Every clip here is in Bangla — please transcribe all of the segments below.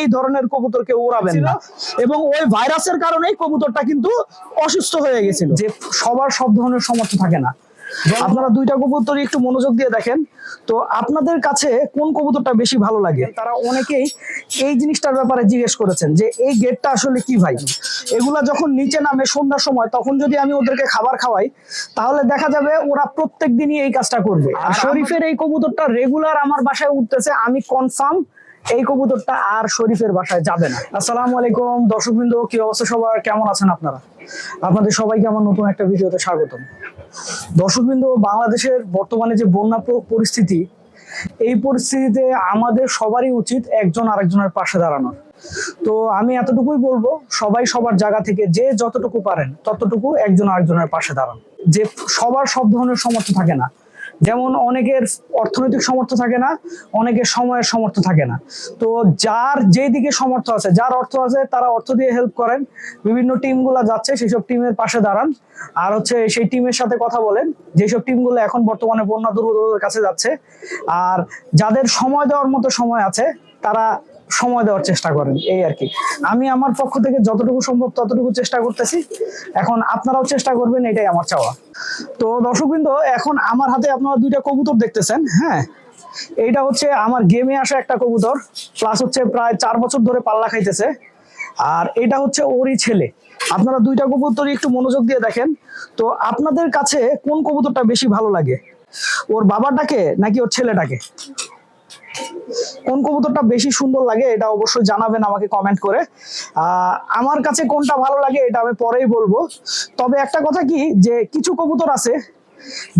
এই ধরনের কবুতরকে উড়াবেন না। এবং ওই ভাইরাসের কারণেই কবুতরটা কিন্তু অসুস্থ হয়ে গেছিল। যে সবার সব ধরনের সমর্থ থাকে না। আপনারা দুইটা কবুতরই একটু মনোযোগ দিয়ে দেখেন। তো আপনাদের কাছে কোন কবুতরটা বেশি ভালো লাগে? তারা অনেকেই এই জিনিসটার ব্যাপারে জিজ্ঞেস করেছেন যে এই গেটটা আসলে কি ভাই? এগুলা যখন নিচে নামে সন্ধ্যার সময় তখন যদি আমি ওদেরকে খাবার খাওয়াই তাহলে দেখা যাবে ওরা প্রত্যেক দিনই এই কাজটা করবে। আর শরীফের এই কবুতরটা রেগুলার আমার বাসায় উঠতেছে আমি কনফার্ম এই কবুতরটা আর শরীফের বাসায় যাবে না। আসসালামু আলাইকুম, দর্শকবৃন্দ, কি অবস্থা সবার? কেমন আছেন আপনারা? আপনাদের সবাইকে আমার নতুন একটা ভিডিওতে স্বাগতম। দর্শকবৃন্দ, বাংলাদেশের বর্তমানে যে বন্যা পরিস্থিতি, এই পরিস্থিতিতে আমাদের সবারই উচিত একজন আরেকজনের পাশে দাঁড়ানোর। তো আমি এতটুকুই বলব, সবাই সবার জায়গা থেকে যে যতটুকু পারেন, ততটুকু একজন আরেকজনের পাশে দাঁড়ান। যে সবার সব ধরনের সমর্থ থাকে না যেমন অনেকের অর্থনৈতিক সমর্থ থাকে না, অনেকের সময়ের সমর্থ থাকে না। তো যার যেই দিকে সমর্থ আছে, যার অর্থ আছে তারা অর্থ দিয়ে হেল্প করেন। বিভিন্ন টিমগুলো যাচ্ছে, সেসব টিমের পাশে দাঁড়ান। আর হচ্ছে সেই টিমের সাথে কথা বলেন, যেসব টিমগুলো এখন বর্তমানে বন্যা দুর্গতদের কাছে যাচ্ছে। আর যাদের সময় দেওয়ার মতো সময় আছে, তারা সময় দেওয়ার চেষ্টা করেন, এই আর কি। আমি আমার পক্ষ থেকে যতটুকু সম্ভব ততটুকু চেষ্টা করতেছি। এখন আপনারাও চেষ্টা করবেন, এটাই আমার চাওয়া। তো দর্শকবৃন্দ, এখন আমার হাতে আপনারা দুইটা কবুতর দেখতেছেন হ্যাঁ? এইটা হচ্ছে আমার গেমে আসা একটা কবুতর প্লাস হচ্ছে প্রায় চার বছর ধরে পাল্লা খাইতেছে। আর এটা হচ্ছে ওরই ছেলে। আপনারা দুইটা কবুতরই একটু মনোযোগ দিয়ে দেখেন। তো আপনাদের কাছে কোন কবুতরটা বেশি ভালো লাগে? ওর বাবাটাকে নাকি ওর ছেলেটাকে? কোন কবুতরটা বেশি সুন্দর লাগে এটা অবশ্যই জানাবেন আমাকে কমেন্ট করে। আমার কাছে কোনটা ভালো লাগে এটা আমি পরেই বলব। তবে একটা কথা কি, যে কিছু কবুতর আছে,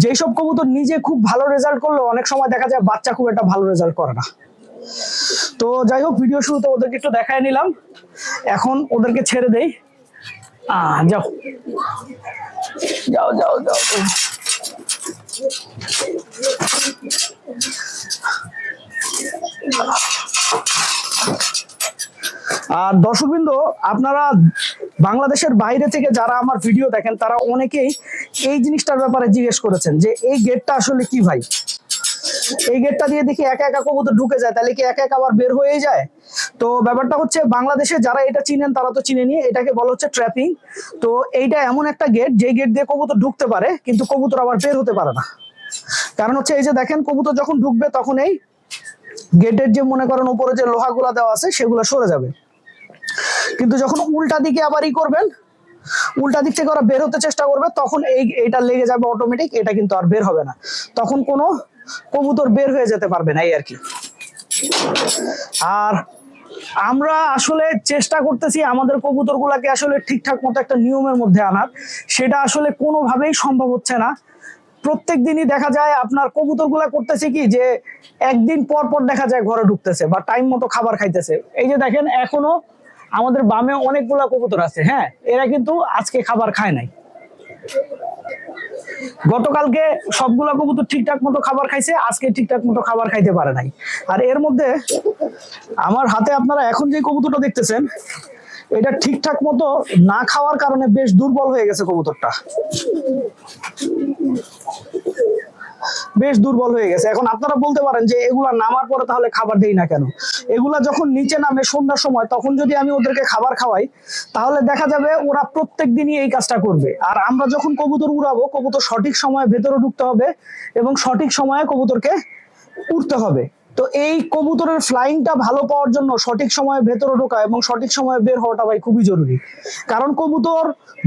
যেসব কবুতর নিজে খুব ভালো রেজাল্ট করলেও অনেক সময় দেখা যায় বাচ্চা খুব একটা ভালো রেজাল্ট করে না। তো যাই হোক ভিডিও শুরুতে ওদেরকে একটু দেখায় নিলাম। এখন ওদেরকে ছেড়ে দেই। যাও। যাও যাও যাও। আর দর্শকবৃন্দ, আপনারা বাংলাদেশের বাইরে থেকে যারা আমার ভিডিও দেখেন, তারা অনেকেই এই জিনিসটার ব্যাপারে জিজ্ঞেস করেছেন যে এই গেটটা আসলে কি ভাই? এই গেটটা দিয়ে দেখি একা একা কবুতর ঢুকে যায়, তাহলে কি একা একা আবার বের হয়ে যায়? তো ব্যাপারটা হচ্ছে, বাংলাদেশে যারা এটা চিনেন, তারা তো চিনে নিয়ে এটাকে বলা হচ্ছে ট্র্যাপিং তো এইটা এমন একটা গেট যে গেট দিয়ে কবুতর ঢুকতে পারে, কিন্তু কবুতর আবার বের হতে পারে না। কারণ হচ্ছে, এই যে দেখেন, কবুতর যখন ঢুকবে, তখন এই গেটের যে মনে করেন উপরে যে লোহাগুলা দেওয়া আছে, সেগুলো সরে যাবে। কিন্তু যখন উল্টা দিকে আবার ই করবেন, উল্টা দিক থেকে ওরা বের হতে চেষ্টা করবে, তখন এই এটা লেগে যাবে অটোমেটিক এটা কিন্তু আর বের হবে না। তখন কোনো কবুতর বের হয়ে যেতে পারবে না, এই আর কি। আর আমরা আসলে চেষ্টা করতেছি আমাদের কবুতর গুলাকে আসলে ঠিকঠাক মতো একটা নিয়মের মধ্যে আনার। সেটা আসলে কোনোভাবেই সম্ভব হচ্ছে না। প্রত্যেক দিনই দেখা যায় আপনার কবুতরগুলা করতেছে কি যে একদিন পর পর দেখা যায় ঘরে ঢুকতেছে বা টাইম মতো খাবার খাইতেছে। এই যে দেখেন, এখনও আমাদের বামে অনেকগুলা কবুতর আছে হ্যাঁ? এরা কিন্তু আজকে খাবার খায় নাই। গতকালকে সবগুলা কবুতর ঠিকঠাক মতো খাবার খাইছে, আজকে ঠিকঠাক মতো খাবার খাইতে পারে নাই। আর এর মধ্যে আমার হাতে আপনারা এখন যে কবুতরটা দেখতেছেন এটা ঠিকঠাক মতো না খাওয়ার কারণে বেশ দুর্বল হয়ে গেছে কবুতরটা। বেশ দুর্বল হয়ে গেছে। এখন আপনারা বলতে পারেন যে এগুলা নামার পরে তাহলে খাবার দেই না কেন? এগুলা যখন নিচে নামে সন্ধ্যার সময়, তখন যদি আমি ওদেরকে খাবার খাওয়াই, তাহলে দেখা যাবে ওরা প্রত্যেক দিনই এই কাজটা করবে। আর আমরা যখন কবুতর উড়াবো, কবুতর সঠিক সময়ে ভেতরে ঢুকতে হবে এবং সঠিক সময়ে কবুতরকে উঠতে হবে। তো এই কবুতরের ফ্লাইংটা ভালো পাওয়ার জন্য সঠিক সময়ে ভেতরে ঢোকা এবং সঠিক সময়ে বের হওয়াটা ভাই খুবই জরুরি। কারণ কবুতর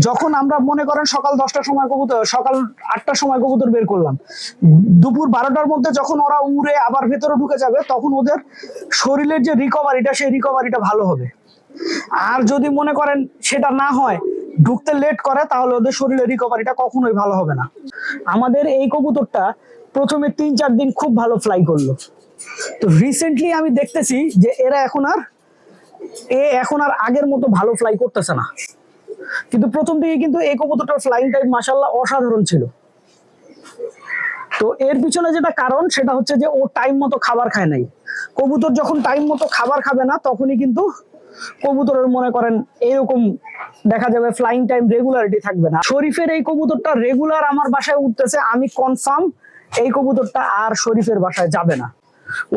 যখন আমরা মনে করেন সকাল দশটার সময় কবুতর, সকাল আটটার সময় কবুতর বের করলাম, দুপুর বারোটার মধ্যে যখন ওরা উড়ে আবার ভেতরে ঢুকে যাবে, তখন ওদের শরীরের যে রিকভারিটা সেই রিকভারিটা ভালো হবে। আর যদি মনে করেন সেটা না হয়, ঢুকতে লেট করে, তাহলে ওদের শরীরের রিকভারিটা কখনোই ভালো হবে না। আমাদের এই কবুতরটা প্রথমে তিন চার দিন খুব ভালো ফ্লাই করল। তো রিসেন্টলি আমি দেখতেছি যে এরা এখন আর, এ এখন আর আগের মতো ভালো ফ্লাই করতেছে না। কিন্তু প্রথম দিকে কিন্তু এই কবুতরটার ফ্লাইং টাইম মাসাল্লাহ অসাধারণ ছিল। তো এর পিছনে যেটা কারণ, সেটা হচ্ছে যে ও টাইম মতো খাবার খায় নাই। কবুতর যখন টাইম মতো খাবার খাবে না, তখনই কিন্তু কবুতরের মনে করেন এরকম দেখা যাবে ফ্লাইং টাইম রেগুলারিটি থাকবে না। শরীফের এই কবুতরটা রেগুলার আমার বাসায় উঠতেছে, আমি কনফার্ম এই কবুতরটা আর শরীফের বাসায় যাবে না।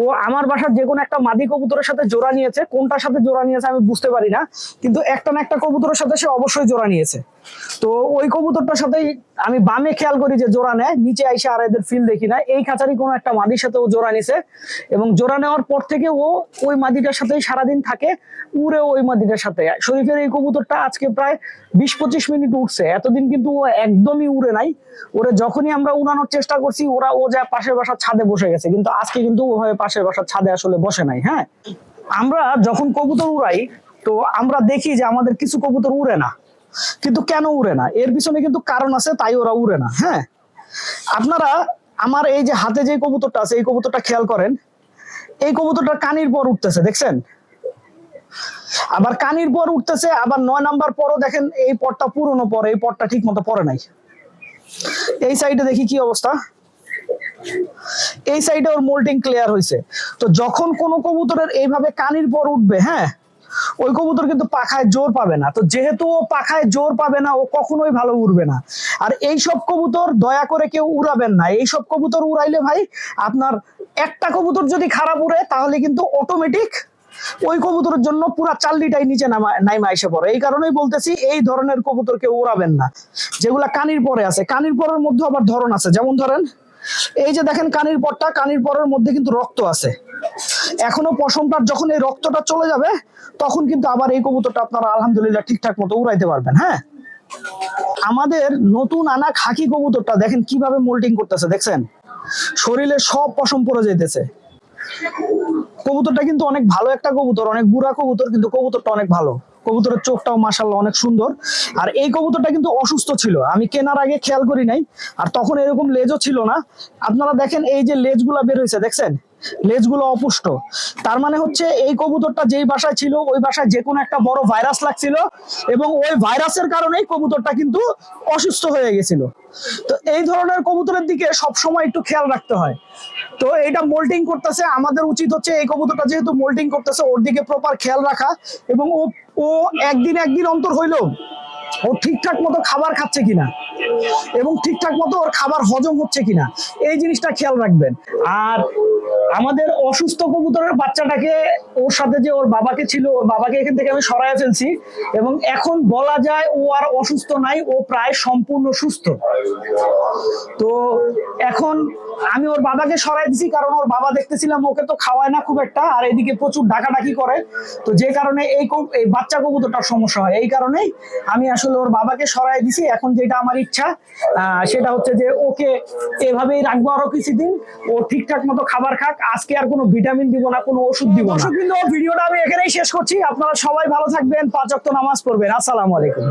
ও আমার বাসার যে কোনো একটা মাদি কবুতরের সাথে জোড়া নিয়েছে, কোনটার সাথে জোড়া নিয়েছে আমি বুঝতে পারি না, কিন্তু একটা না একটা কবুতরের সাথে সে অবশ্যই জোড়া নিয়েছে। তো ওই কবুতরটার সাথেই আমি বামে খেয়াল করি যে জোড়া নেয়, নিচে আইসে আর এদের ফিল দেখি না। এই খাঁচারই কোনো একটা মাদির সাথে ও জোড়া নিছে এবং জোড়া নেওয়ার পর থেকে ও ওই মাদিটার সাথেই সারাদিন থাকে, উড়ে ওই মাদিটার সাথে। শরীফের এই কবুতরটা আজকে প্রায় বিশ পঁচিশ মিনিট উঠছে এতদিন কিন্তু ও একদমই উড়ে নাই। ওরে যখনই আমরা উড়ানোর চেষ্টা করছি, ওরা ও যা পাশের বাসার ছাদে বসে গেছে। কিন্তু আজকে কিন্তু ওভাবে পাশের বাসার ছাদে আসলে বসে নাই হ্যাঁ? আমরা যখন কবুতর উড়াই, তো আমরা দেখি যে আমাদের কিছু কবুতর উড়ে না। কিন্তু কেন উড়ে না? এর পিছনে কিন্তু কারণ আছে, তাই ওরা উড়ে না হ্যাঁ? আপনারা আমার এই যে হাতে যে কবুতরটা আছে, এই কবুতরটা খেয়াল করেন, এই কবুতরটা কানির পর উঠতেছে, দেখছেন? আবার কানির পর উঠতেছে, আবার নয় নাম্বার পরও দেখেন, এই পরটা পুরনো পর, এই পরটা ঠিক মতো পরে নাই। এই সাইডে দেখি কি অবস্থা? এই সাইডে ওর মোল্টিং ক্লিয়ার হয়েছে তো যখন কোনো কবুতরের এইভাবে কানির পর উঠবে হ্যাঁ ওই কবুতর কিন্তু পাখায় জোর পাবে না। তো যেহেতু ও পাখায় জোর পাবে না, ও কখনোই ভালো উড়বে না। আর এই সব কবুতর দয়া করে কেউ উড়াবেন না। এই সব কবুতর উড়াইলে ভাই, আপনার একটা কবুতর যদি খারাপ উড়ে, তাহলে কিন্তু অটোমেটিক ওই কবুতরের জন্য পুরা চাল্লিটাই নিচে নামা, নাইমা এসে পড়ে। এই কারণেই বলতেছি, এই ধরনের কবুতরকে উড়াবেন না। যেগুলা কানির পরে আছে। কানির পরের মধ্যে আবার ধরন আছে। যেমন ধরেন, এই যে দেখেন কানির পরটা কানির পরের মধ্যে কিন্তু রক্ত আছে। এখনও পশমটার যখন এই রক্তটা চলে যাবে, তখন কিন্তু আবার এই কবুতরটা আপনারা আলহামদুলিল্লাহ ঠিকঠাক মতো উড়াইতে পারবেন হ্যাঁ? আমাদের নতুন আনা খাকি কবুতরটা দেখেন কীভাবে মোল্টিং করতেছে, দেখছেন? শরীরে সব পশম পড়ে যাইতেছে। কবুতরটা কিন্তু অনেক ভালো একটা কবুতর, অনেক বুড়া কবুতর, কিন্তু কবুতরটা অনেক ভালো। কবুতরের চোখটাও মাসাল্লাহ অনেক সুন্দর। আর এই কবুতরটা কিন্তু অসুস্থ ছিল, আমি কেনার আগে খেয়াল করি নাই। আর তখন এরকম লেজও ছিল না। আপনারা দেখেন এই যে লেজগুলা বের হয়েছে দেখছেন? লেজগুলো অপুষ্ট। তার মানে হচ্ছে এই কবুতরটা যেই বাসায় ছিল, ওই বাসায় যে কোনো একটা বড় ভাইরাস লাগছিল এবং ওই ভাইরাসের কারণেই কবুতরটা কিন্তু অসুস্থ হয়ে গেছিল। তো এই ধরনের কবুতরের দিকে সব সময় একটু খেয়াল রাখতে হয়। তো এটা মোল্টিং করতেছে, আমাদের উচিত হচ্ছে এই কবুতরটা যেহেতু মোল্টিং করতেছে, ওর দিকে প্রপার খেয়াল রাখা এবং ও ও একদিন একদিন অন্তর হইল ও ঠিকঠাক মতো খাবার খাচ্ছে কিনা এবং ঠিকঠাক মতো ওর খাবার হজম হচ্ছে কিনা, এই জিনিসটা খেয়াল রাখবেন। আর আমাদের অসুস্থ কবুতরের বাচ্চাটাকে, ওর সাথে যে ওর বাবাকে ছিল, ওর বাবাকে এখান থেকে আমি সরাই ফেলছি এবং এখন বলা যায় ও আর অসুস্থ নাই, ও প্রায় সম্পূর্ণ সুস্থ। তো এখন আমি ওর বাবাকে সরাই দিছি, কারণ ওর বাবা দেখতেছিলাম ওকে তো খাওয়ায় না খুব একটা, আর এদিকে প্রচুর ডাকাডাকি করে। তো যে কারণে এই এই বাচ্চা কবুতরটার সমস্যা হয়। এই কারণেই আমি আসলে ওর বাবাকে সরাই দিছি, এখন যেটা আমার ইচ্ছা সেটা হচ্ছে যে ওকে এভাবেই রাখব আরও কিছুদিন, ও ঠিকঠাক মতো খাবার খাক আজকে আর কোনো ভিটামিন দিব না, কোনো ওষুধ দিব না। কিন্তু ভিডিওটা আমি এখানেই শেষ করছি। আপনারা সবাই ভালো থাকবেন, পাঁচ ওয়াক্ত নামাজ পড়বেন। আসসালামু আলাইকুম।